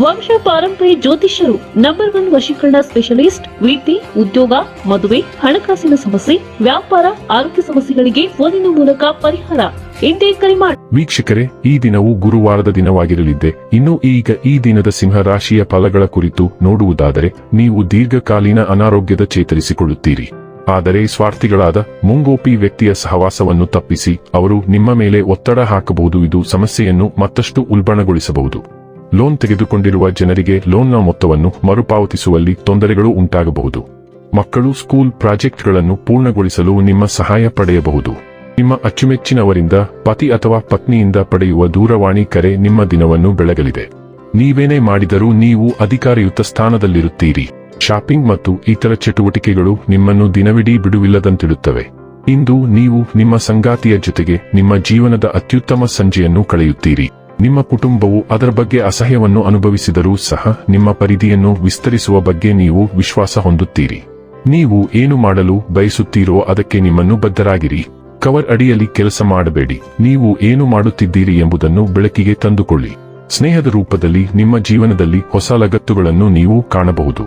ವಂಶ ಪಾರಂಪರ್ಯ ಜ್ಯೋತಿಷ್ಯರು ನಂಬರ್ ಒನ್ ವಶೀಕರಣ ಸ್ಪೆಷಲಿಸ್ಟ್ ವೃತ್ತಿ ಉದ್ಯೋಗ, ಮದುವೆ, ಹಣಕಾಸಿನ ಸಮಸ್ಯೆ, ವ್ಯಾಪಾರ, ಆರೋಗ್ಯ ಸಮಸ್ಯೆಗಳಿಗೆ ಫೋನಿನ ಮೂಲಕ ಪರಿಹಾರ. ಇಂದೇ ಕರೆ ಮಾಡಿ ವೀಕ್ಷಕರೇ, ಈ ದಿನವು ಗುರುವಾರದ ದಿನವಾಗಿರಲಿದೆ ಇನ್ನು ಈಗ ಈ ದಿನದ ಸಿಂಹ ರಾಶಿಯ ಫಲಗಳ ಕುರಿತು ನೋಡುವುದಾದರೆ, ನೀವು ದೀರ್ಘಕಾಲೀನ ಅನಾರೋಗ್ಯದ ಚೇತರಿಸಿಕೊಳ್ಳುತ್ತೀರಿ. ಆದರೆ ಸ್ವಾರ್ಥಿಗಳಾದ ಮುಂಗೋಪಿ ವ್ಯಕ್ತಿಯ ಸಹವಾಸವನ್ನು ತಪ್ಪಿಸಿ, ಅವರು ನಿಮ್ಮ ಮೇಲೆ ಒತ್ತಡ ಹಾಕಬಹುದು. ಇದು ಸಮಸ್ಯೆಯನ್ನು ಮತ್ತಷ್ಟು ಉಲ್ಬಣಗೊಳಿಸಬಹುದು. ಲೋನ್ ತೆಗೆದುಕೊಂಡಿರುವ ಜನರಿಗೆ ಲೋನ್ನ ಮೊತ್ತವನ್ನು ಮರುಪಾವತಿಸುವಲ್ಲಿ ತೊಂದರೆಗಳು ಉಂಟಾಗಬಹುದು. ಮಕ್ಕಳು ಸ್ಕೂಲ್ ಪ್ರಾಜೆಕ್ಟ್ಗಳನ್ನು ಪೂರ್ಣಗೊಳಿಸಲು ನಿಮ್ಮ ಸಹಾಯ ಪಡೆಯಬಹುದು. ನಿಮ್ಮ ಅಚ್ಚುಮೆಚ್ಚಿನವರಿಂದ, ಪತಿ ಅಥವಾ ಪತ್ನಿಯಿಂದ ಪಡೆಯುವ ದೂರವಾಣಿ ಕರೆ ನಿಮ್ಮ ದಿನವನ್ನು ಬೆಳಗಲಿದೆ. ನೀವೇನೇ ಮಾಡಿದರೂ ನೀವು ಅಧಿಕಾರಯುತ ಸ್ಥಾನದಲ್ಲಿರುತ್ತೀರಿ. ಶಾಪಿಂಗ್ ಮತ್ತು ಇತರ ಚಟುವಟಿಕೆಗಳು ನಿಮ್ಮನ್ನು ದಿನವಿಡೀ ಬಿಡುವಿಲ್ಲದಂತಿಡುತ್ತವೆ. ಇಂದು ನೀವು ನಿಮ್ಮ ಸಂಗಾತಿಯ ಜೊತೆಗೆ ನಿಮ್ಮ ಜೀವನದ ಅತ್ಯುತ್ತಮ ಸಂಜೆಯನ್ನು ಕಳೆಯುತ್ತೀರಿ. ನಿಮ್ಮ ಕುಟುಂಬವು ಅದರ ಬಗ್ಗೆ ಅಸಹ್ಯವನ್ನು ಅನುಭವಿಸಿದರೂ ಸಹ ನಿಮ್ಮ ಪರಿಧಿಯನ್ನು ವಿಸ್ತರಿಸುವ ಬಗ್ಗೆ ನೀವು ವಿಶ್ವಾಸ ಹೊಂದುತ್ತೀರಿ. ನೀವು ಏನು ಮಾಡಲು ಬಯಸುತ್ತೀರೋ ಅದಕ್ಕೆ ನಿಮ್ಮನ್ನು ಬದ್ಧರಾಗಿರಿ. ಕವರ್ ಅಡಿಯಲ್ಲಿ ಕೆಲಸ ಮಾಡಬೇಡಿ. ನೀವು ಏನು ಮಾಡುತ್ತಿದ್ದೀರಿ ಎಂಬುದನ್ನು ಬೆಳಕಿಗೆ ತಂದುಕೊಳ್ಳಿ. ಸ್ನೇಹದ ರೂಪದಲ್ಲಿ ನಿಮ್ಮ ಜೀವನದಲ್ಲಿ ಹೊಸ ಲಗತ್ತುಗಳನ್ನು ನೀವು ಕಾಣಬಹುದು.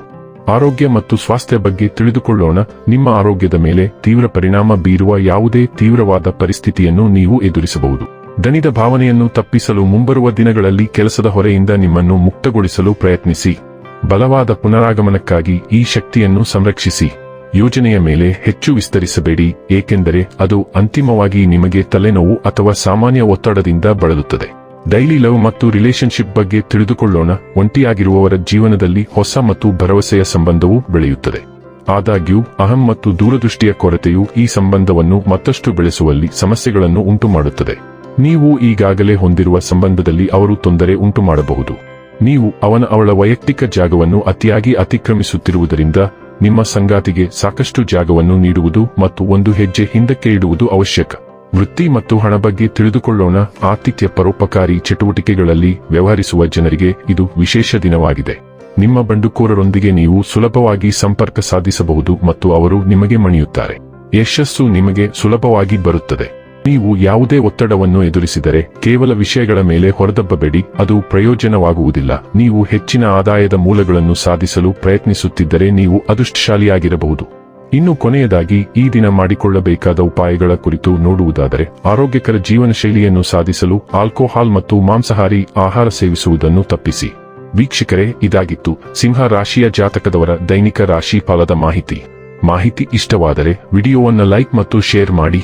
ಆರೋಗ್ಯ ಮತ್ತು ಸ್ವಾಸ್ಥ್ಯ ಬಗ್ಗೆ ತಿಳಿದುಕೊಳ್ಳೋಣ. ನಿಮ್ಮ ಆರೋಗ್ಯದ ಮೇಲೆ ತೀವ್ರ ಪರಿಣಾಮ ಬೀರುವ ಯಾವುದೇ ತೀವ್ರವಾದ ಪರಿಸ್ಥಿತಿಯನ್ನು ನೀವು ಎದುರಿಸಬಹುದು. ದಣಿದ ಭಾವನೆಯನ್ನು ತಪ್ಪಿಸಲು ಮುಂಬರುವ ದಿನಗಳಲ್ಲಿ ಕೆಲಸದ ಹೊರೆಯಿಂದ ನಿಮ್ಮನ್ನು ಮುಕ್ತಗೊಳಿಸಲು ಪ್ರಯತ್ನಿಸಿ. ಬಲವಾದ ಪುನರಾಗಮನಕ್ಕಾಗಿ ಈ ಶಕ್ತಿಯನ್ನು ಸಂರಕ್ಷಿಸಿ. ಯೋಜನೆಯ ಮೇಲೆ ಹೆಚ್ಚು ವಿಸ್ತರಿಸಬೇಡಿ, ಏಕೆಂದರೆ ಅದು ಅಂತಿಮವಾಗಿ ನಿಮಗೆ ತಲೆನೋವು ಅಥವಾ ಸಾಮಾನ್ಯ ಒತ್ತಡದಿಂದ ಬಳಲುತ್ತದೆ. ಡೈಲಿ ಲವ್ ಮತ್ತು ರಿಲೇಶನ್ಶಿಪ್ ಬಗ್ಗೆ ತಿಳಿದುಕೊಳ್ಳೋಣ, ಒಂಟಿಯಾಗಿರುವವರ ಜೀವನದಲ್ಲಿ ಹೊಸ ಮತ್ತು ಭರವಸೆಯ ಸಂಬಂಧವು ಬೆಳೆಯುತ್ತದೆ. ಆದಾಗ್ಯೂ, ಅಹಂ ಮತ್ತು ದೂರದೃಷ್ಟಿಯ ಕೊರತೆಯು ಈ ಸಂಬಂಧವನ್ನು ಮತ್ತಷ್ಟು ಬೆಳೆಸುವಲ್ಲಿ ಸಮಸ್ಯೆಗಳನ್ನು ಉಂಟುಮಾಡುತ್ತದೆ. ನೀವು ಈಗಾಗಲೇ ಹೊಂದಿರುವ ಸಂಬಂಧದಲ್ಲಿ ಅವರು ತೊಂದರೆ ಉಂಟುಮಾಡಬಹುದು. ನೀವು ಅವನ ಅವಳ ವೈಯಕ್ತಿಕ ಜಾಗವನ್ನು ಅತಿಯಾಗಿ ಅತಿಕ್ರಮಿಸುತ್ತಿರುವುದರಿಂದ ನಿಮ್ಮ ಸಂಗಾತಿಗೆ ಸಾಕಷ್ಟು ಜಾಗವನ್ನು ನೀಡುವುದು ಮತ್ತು ಒಂದು ಹೆಜ್ಜೆ ಹಿಂದಕ್ಕೆ ಇಡುವುದು ಅವಶ್ಯಕ. ವೃತ್ತಿ ಮತ್ತು ಹಣ ಬಗ್ಗೆ ತಿಳಿದುಕೊಳ್ಳೋಣ. ಆತಿಥ್ಯ ಪರೋಪಕಾರಿ ಚಟುವಟಿಕೆಗಳಲ್ಲಿ ವ್ಯವಹರಿಸುವ ಜನರಿಗೆ ಇದು ವಿಶೇಷ ದಿನವಾಗಿದೆ. ನಿಮ್ಮ ಬಂಡುಕೋರರೊಂದಿಗೆ ನೀವು ಸುಲಭವಾಗಿ ಸಂಪರ್ಕ ಸಾಧಿಸಬಹುದು ಮತ್ತು ಅವರು ನಿಮಗೆ ಮಣಿಯುತ್ತಾರೆ. ಯಶಸ್ಸು ನಿಮಗೆ ಸುಲಭವಾಗಿ ಬರುತ್ತದೆ. ನೀವು ಯಾವುದೇ ಒತ್ತಡವನ್ನು ಎದುರಿಸಿದರೆ ಕೇವಲ ವಿಷಯಗಳ ಮೇಲೆ ಹೊರದಬ್ಬಬೇಡಿ ಅದು ಪ್ರಯೋಜನವಾಗುವುದಿಲ್ಲ. ನೀವು ಹೆಚ್ಚಿನ ಆದಾಯದ ಮೂಲಗಳನ್ನು ಸಾಧಿಸಲು ಪ್ರಯತ್ನಿಸುತ್ತಿದ್ದರೆ ನೀವು ಅದೃಷ್ಟಶಾಲಿಯಾಗಿರಬಹುದು. ಇನ್ನು ಕೊನೆಯದಾಗಿ, ಈ ದಿನ ಮಾಡಿಕೊಳ್ಳಬೇಕಾದ ಉಪಾಯಗಳ ಕುರಿತು ನೋಡುವುದಾದರೆ, ಆರೋಗ್ಯಕರ ಜೀವನ ಶೈಲಿಯನ್ನು ಸಾಧಿಸಲು ಆಲ್ಕೋಹಾಲ್ ಮತ್ತು ಮಾಂಸಾಹಾರಿ ಆಹಾರ ಸೇವಿಸುವುದನ್ನು ತಪ್ಪಿಸಿ. ವೀಕ್ಷಕರೇ, ಇದಾಗಿತ್ತು ಸಿಂಹ ರಾಶಿಯ ಜಾತಕದವರ ದೈನಿಕ ರಾಶಿ ಫಲದ ಮಾಹಿತಿ. ಮಾಹಿತಿ ಇಷ್ಟವಾದರೆ, ವಿಡಿಯೋವನ್ನು ಲೈಕ್ ಮತ್ತು ಶೇರ್ ಮಾಡಿ.